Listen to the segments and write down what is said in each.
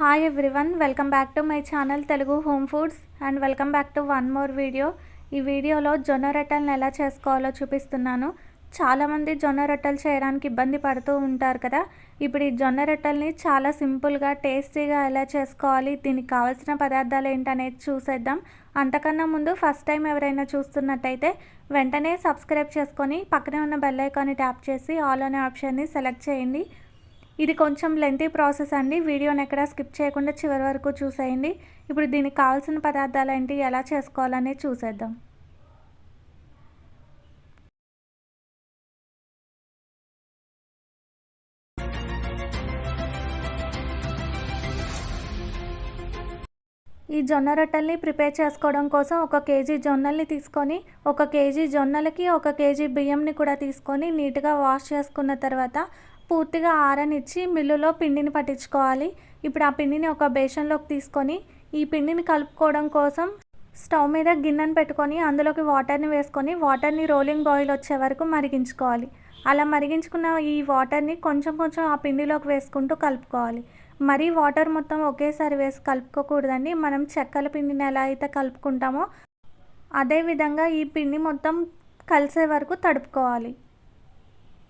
Hi everyone welcome back to my channel Telugu home foods and welcome back to one more video ఈ వీడియోలో జొన్న రొట్టెలను ఎలా చేసుకోవాలో చూపిస్తున్నాను. చాలామంది జొన్న రొట్టెలు చేయడానికి ఇబ్బంది పడుతూ ఉంటారు కదా. ఇప్పుడు ఈ జొన్న రొట్టెల్ని చాలా సింపుల్గా టేస్టీగా ఎలా చేసుకోవాలి దీనికి కావాల్సిన పదార్థాలు ఏంటనేది చూసేద్దాం. అంతకన్నా ముందు ఫస్ట్ టైం ఎవరైనా చూస్తున్నట్టయితే వెంటనే సబ్స్క్రైబ్ చేసుకొని పక్కనే ఉన్న బెల్ ఐకాన్ని ట్యాప్ చేసి ఆల్ అనే ఆప్షన్ని సెలెక్ట్ చేయండి. ఇది కొంచెం లెంతీ ప్రాసెస్ అండి. వీడియోని ఎక్కడ స్కిప్ చేయకుండా చివరి వరకు చూసేయండి. ఇప్పుడు దీనికి కావాల్సిన పదార్థాలు ఏంటి ఎలా చేసుకోవాలనేది చూసేద్దాం. ఈ జొన్న రొట్టెల్ని ప్రిపేర్ చేసుకోవడం కోసం ఒక కేజీ జొన్నల్ని తీసుకొని ఒక కేజీ జొన్నలకి ఒక కేజీ బియ్యంని కూడా తీసుకొని నీట్గా వాష్ చేసుకున్న తర్వాత పూర్తిగా ఆరనిచ్చి మిల్లులో పిండిని పట్టించుకోవాలి. ఇప్పుడు ఆ పిండిని ఒక బేషన్లోకి తీసుకొని ఈ పిండిని కలుపుకోవడం కోసం స్టవ్ మీద గిన్నెను పెట్టుకొని అందులోకి వాటర్ని వేసుకొని వాటర్ని రోలింగ్ బాయిల్ వచ్చే వరకు మరిగించుకోవాలి. అలా మరిగించుకున్న ఈ వాటర్ని కొంచెం కొంచెం ఆ పిండిలోకి వేసుకుంటూ కలుపుకోవాలి. మరీ వాటర్ మొత్తం ఒకేసారి వేసి కలుపుకోకూడదండి. మనం చెక్కల పిండిని ఎలా అయితే కలుపుకుంటామో అదేవిధంగా ఈ పిండి మొత్తం కలిసే వరకు తడుపుకోవాలి.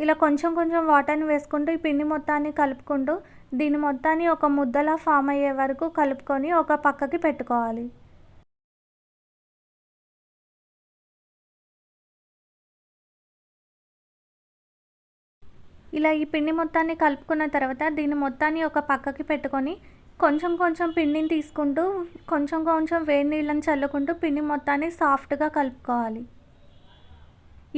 ఇలా కొంచెం కొంచెం వాటర్ని వేసుకుంటూ ఈ పిండి మొత్తాన్ని కలుపుకుంటూ దీని మొత్తాన్ని ఒక ముద్దలా ఫామ్ అయ్యే వరకు కలుపుకొని ఒక పక్కకి పెట్టుకోవాలి. ఇలా ఈ పిండి మొత్తాన్ని కలుపుకున్న తర్వాత దీని మొత్తాన్ని ఒక పక్కకి పెట్టుకొని కొంచెం కొంచెం పిండిని తీసుకుంటూ కొంచెం కొంచెం వేడి నీళ్ళని చల్లుకుంటూ పిండి మొత్తాన్ని సాఫ్ట్గా కలుపుకోవాలి.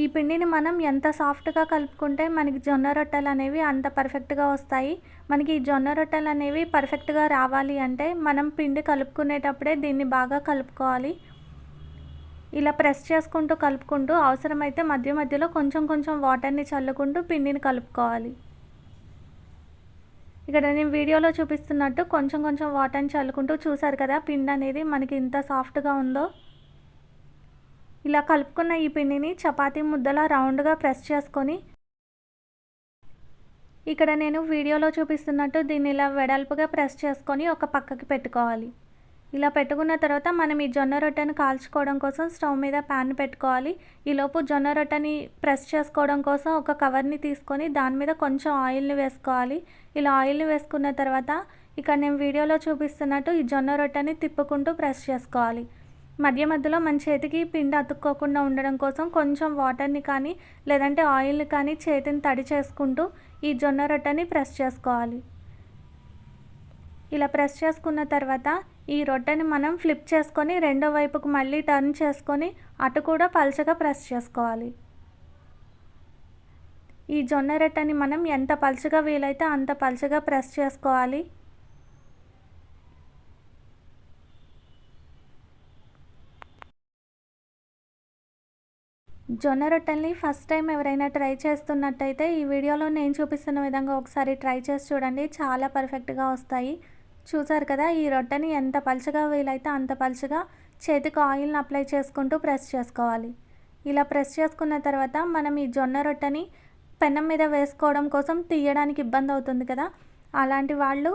ఈ పిండిని మనం ఎంత సాఫ్ట్గా కలుపుకుంటే మనకి జొన్న రొట్టెలు అనేవి అంత పర్ఫెక్ట్గా వస్తాయి. మనకి ఈ జొన్న రొట్టెలు అనేవి పర్ఫెక్ట్గా రావాలి అంటే మనం పిండి కలుపుకునేటప్పుడే దీన్ని బాగా కలుపుకోవాలి. ఇలా ప్రెస్ చేసుకుంటూ కలుపుకుంటూ అవసరమైతే మధ్య మధ్యలో కొంచెం కొంచెం వాటర్ని చల్లుకుంటూ పిండిని కలుపుకోవాలి. ఇక్కడ నేను వీడియోలో చూపిస్తున్నట్టు కొంచెం కొంచెం వాటర్ని చల్లుకుంటూ చూసారు కదా పిండి అనేది మనకి ఇంత సాఫ్ట్గా ఉందో. ఇలా కలుపుకున్న ఈ పిండిని చపాతీ ముద్దలా రౌండ్గా ప్రెస్ చేసుకొని ఇక్కడ నేను వీడియోలో చూపిస్తున్నట్టు దీన్ని ఇలా వెడల్పుగా ప్రెస్ చేసుకొని ఒక పక్కకి పెట్టుకోవాలి. ఇలా పెట్టుకున్న తర్వాత మనం ఈ జొన్న రొట్టెను కాల్చుకోవడం కోసం స్టవ్ మీద ప్యాన్ పెట్టుకోవాలి. ఈలోపు జొన్న రొట్టెని ప్రెస్ చేసుకోవడం కోసం ఒక కవర్ని తీసుకొని దాని మీద కొంచెం ఆయిల్ని వేసుకోవాలి. ఇలా ఆయిల్ని వేసుకున్న తర్వాత ఇక్కడ నేను వీడియోలో చూపిస్తున్నట్టు ఈ జొన్న రొట్టెని తిప్పుకుంటూ ప్రెస్ చేసుకోవాలి. మధ్య మధ్యలో మన చేతికి పిండి అతుక్కోకుండా ఉండడం కోసం కొంచెం వాటర్ని కానీ లేదంటే ఆయిల్ని కానీ చేతిని తడి చేసుకుంటూ ఈ జొన్న రొట్టెని ప్రెస్ చేసుకోవాలి. ఇలా ప్రెస్ చేసుకున్న తర్వాత ఈ రొట్టెని మనం ఫ్లిప్ చేసుకొని రెండో వైపుకు మళ్ళీ టర్న్ చేసుకొని అటు కూడా పల్చగా ప్రెస్ చేసుకోవాలి. ఈ జొన్న రొట్టెని మనం ఎంత పలుచగా వీలైతే అంత పలుచగా ప్రెస్ చేసుకోవాలి. జొన్న రొట్టెల్ని ఫస్ట్ టైం ఎవరైనా ట్రై చేస్తున్నట్టయితే ఈ వీడియోలో నేను చూపిస్తున్న విధంగా ఒకసారి ట్రై చేసి చూడండి. చాలా పర్ఫెక్ట్గా వస్తాయి. చూసారు కదా ఈ రొట్టెని ఎంత పలుచగా వీలైతే అంత పలుచగా చేతికి ఆయిల్ని అప్లై చేసుకుంటూ ప్రెస్ చేసుకోవాలి. ఇలా ప్రెస్ చేసుకున్న తర్వాత మనం ఈ జొన్న రొట్టెని పెనం మీద వేసుకోవడం కోసం తీయడానికి ఇబ్బంది అవుతుంది కదా. అలాంటి వాళ్ళు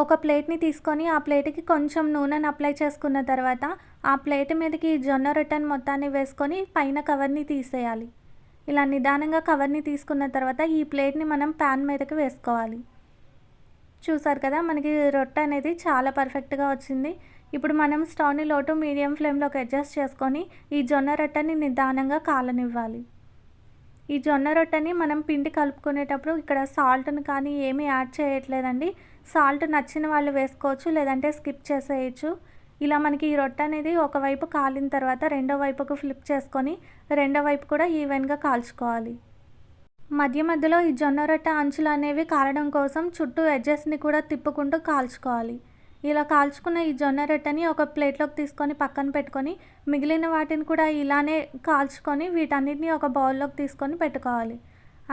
ఒక ప్లేట్ని తీసుకొని ఆ ప్లేట్కి కొంచెం నూనెను అప్లై చేసుకున్న తర్వాత ఆ ప్లేట్ మీదకి జొన్న రొట్టెని మొత్తాన్ని వేసుకొని పైన కవర్ని తీసేయాలి. ఇలా నిదానంగా కవర్ని తీసుకున్న తర్వాత ఈ ప్లేట్ని మనం ప్యాన్ మీదకి వేసుకోవాలి. చూసారు కదా మనకి రొట్టె అనేది చాలా పర్ఫెక్ట్గా వచ్చింది. ఇప్పుడు మనం స్టవ్ని లోటు మీడియం ఫ్లేమ్లోకి అడ్జస్ట్ చేసుకొని ఈ జొన్న రొట్టెని నిదానంగా కాలనివ్వాలి. ఈ జొన్న రొట్టెని మనం పిండి కలుపుకునేటప్పుడు ఇక్కడ సాల్ట్ని కానీ ఏమీ యాడ్ చేయట్లేదండి. సాల్ట్ నచ్చిన వాళ్ళు వేసుకోవచ్చు లేదంటే స్కిప్ చేసేయచ్చు. ఇలా మనకి ఈ రొట్టె అనేది ఒకవైపు కాలిన తర్వాత రెండో వైపుకు ఫ్లిప్ చేసుకొని రెండో వైపు కూడా ఈవెన్గా కాల్చుకోవాలి. మధ్య మధ్యలో ఈ జొన్న రొట్టె అంచులు అనేవి కాలడం కోసం చుట్టూ ఎడ్జెస్ని కూడా తిప్పుకుంటూ కాల్చుకోవాలి. ఇలా కాల్చుకున్న ఈ జొన్న రొట్టెని ఒక ప్లేట్లోకి తీసుకొని పక్కన పెట్టుకొని మిగిలిన వాటిని కూడా ఇలానే కాల్చుకొని వీటన్నిటిని ఒక బౌల్లోకి తీసుకొని పెట్టుకోవాలి.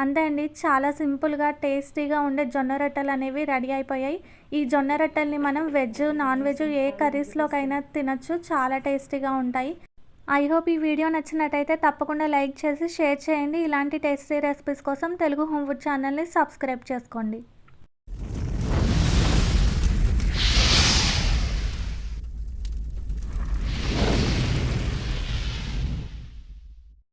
అంతే అండి. చాలా సింపుల్గా టేస్టీగా ఉండే జొన్న రొట్టెలు అనేవి రెడీ అయిపోయాయి. ఈ జొన్న రొట్టెల్ని మనం వెజ్ నాన్ వెజ్ ఏ కర్రీస్లోకైనా తినచ్చు. చాలా టేస్టీగా ఉంటాయి. ఐ హోప్ ఈ వీడియో నచ్చినట్టయితే తప్పకుండా లైక్ చేసి షేర్ చేయండి. ఇలాంటి టేస్టీ రెసిపీస్ కోసం తెలుగు హోమ్ ఫుడ్ ఛానల్ని సబ్స్క్రైబ్ చేసుకోండి.